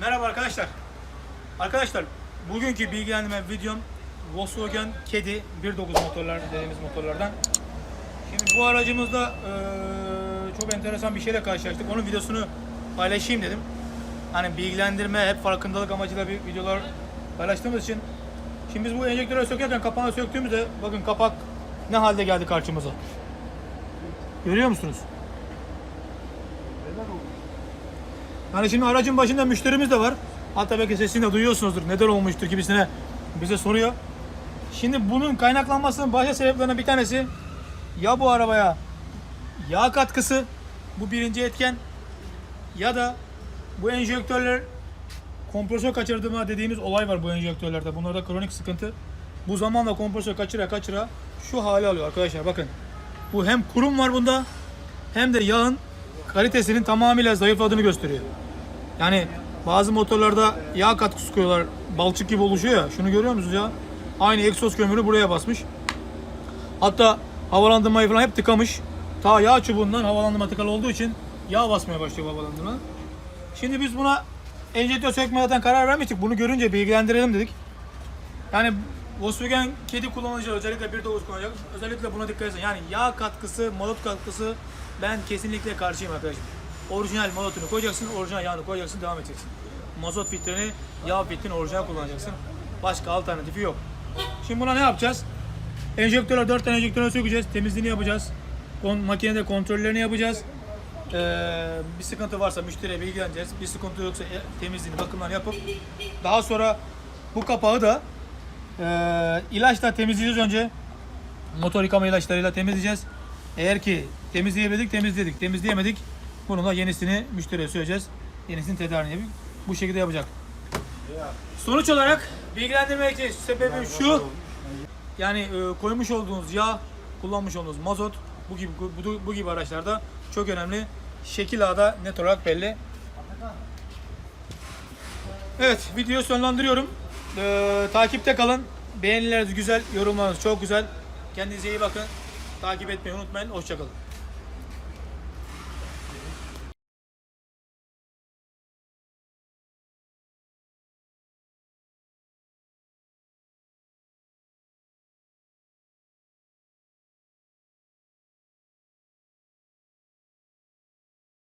Merhaba arkadaşlar. Arkadaşlar bugünkü bilgilendirme videom Volkswagen Kedi 1.9 motorlar dediğimiz motorlardan. Şimdi bu aracımızda eee, çok enteresan bir şeyle karşılaştık. Onun videosunu paylaşayım dedim. Hani bilgilendirme, hep farkındalık amacıyla bir videolar paylaştığımız için. Şimdi biz bu enjektörü sökerken kapağını söktüğümüzde bakın kapak ne halde geldi karşımıza. Görüyor musunuz? Yani şimdi aracın başında müşterimiz de var. Hatta belki sesini de duyuyorsunuzdur. Neden olmuştur gibisine bize soruyor. Şimdi bunun kaynaklanmasının başta sebeplerinden bir tanesi ya bu arabaya yağ katkısı bu birinci etken ya da bu enjektörler kompresör kaçırdığıma dediğimiz olay var bu enjektörlerde. Bunlarda kronik sıkıntı. Bu zamanla kompresör kaçıra kaçıra şu hale alıyor arkadaşlar bakın. Bu hem kurum var bunda hem de yağın kalitesinin tamamıyla zayıfladığını gösteriyor. Yani bazı motorlarda yağ katkısı koyuyorlar. Balçık gibi oluşuyor ya. Şunu görüyor musunuz ya? Aynı egzoz kömürü buraya basmış. Hatta havalandırmayı falan hep tıkamış. Ta yağ çubuğundan havalandırma tıkalı olduğu için yağ basmaya başlıyor havalandırma. Şimdi biz buna enjektör sökmeye zaten karar vermiştik. Bunu görünce bilgilendirelim dedik. Yani Volkswagen kedi kullanıcılar özellikle 1.9 kullanacak. Özellikle buna dikkat edin. Yani yağ katkısı, mazot katkısı ben kesinlikle karşıyım arkadaşım. Orijinal mazotunu koyacaksın, orijinal yağını koyacaksın, devam edeceksin. Mazot filtreni, yağ filtrini orijinal kullanacaksın. Başka alternatifi yok. Şimdi buna ne yapacağız? Enjektörler 4 tane enjektörü sökeceğiz, temizliğini yapacağız. Kon, makinede kontrollerini yapacağız. Ee, bir sıkıntı varsa müşteriye bilgileneceğiz. Bir sıkıntı yoksa e, temizliğini, bakımlarını yapıp daha sonra bu kapağı da ee, ilaçla temizleyeceğiz önce. Motor yıkama ilaçlarıyla temizleyeceğiz. Eğer ki temizleyebildik, temizledik. Temizleyemedik. Bunun da yenisini müşteriye söyleyeceğiz. Yenisini tedarini yapıp bu şekilde yapacak. Sonuç olarak bilgilendirmek için sebebim şu. Yani e, koymuş olduğunuz yağ, kullanmış olduğunuz mazot bu gibi bu, bu gibi araçlarda çok önemli. Şekil ağda net olarak belli. Evet, videoyu sonlandırıyorum. Ee, takipte kalın. Beğenileriniz güzel, yorumlarınız çok güzel. Kendinize iyi bakın. Takip etmeyi unutmayın. Hoşçakalın.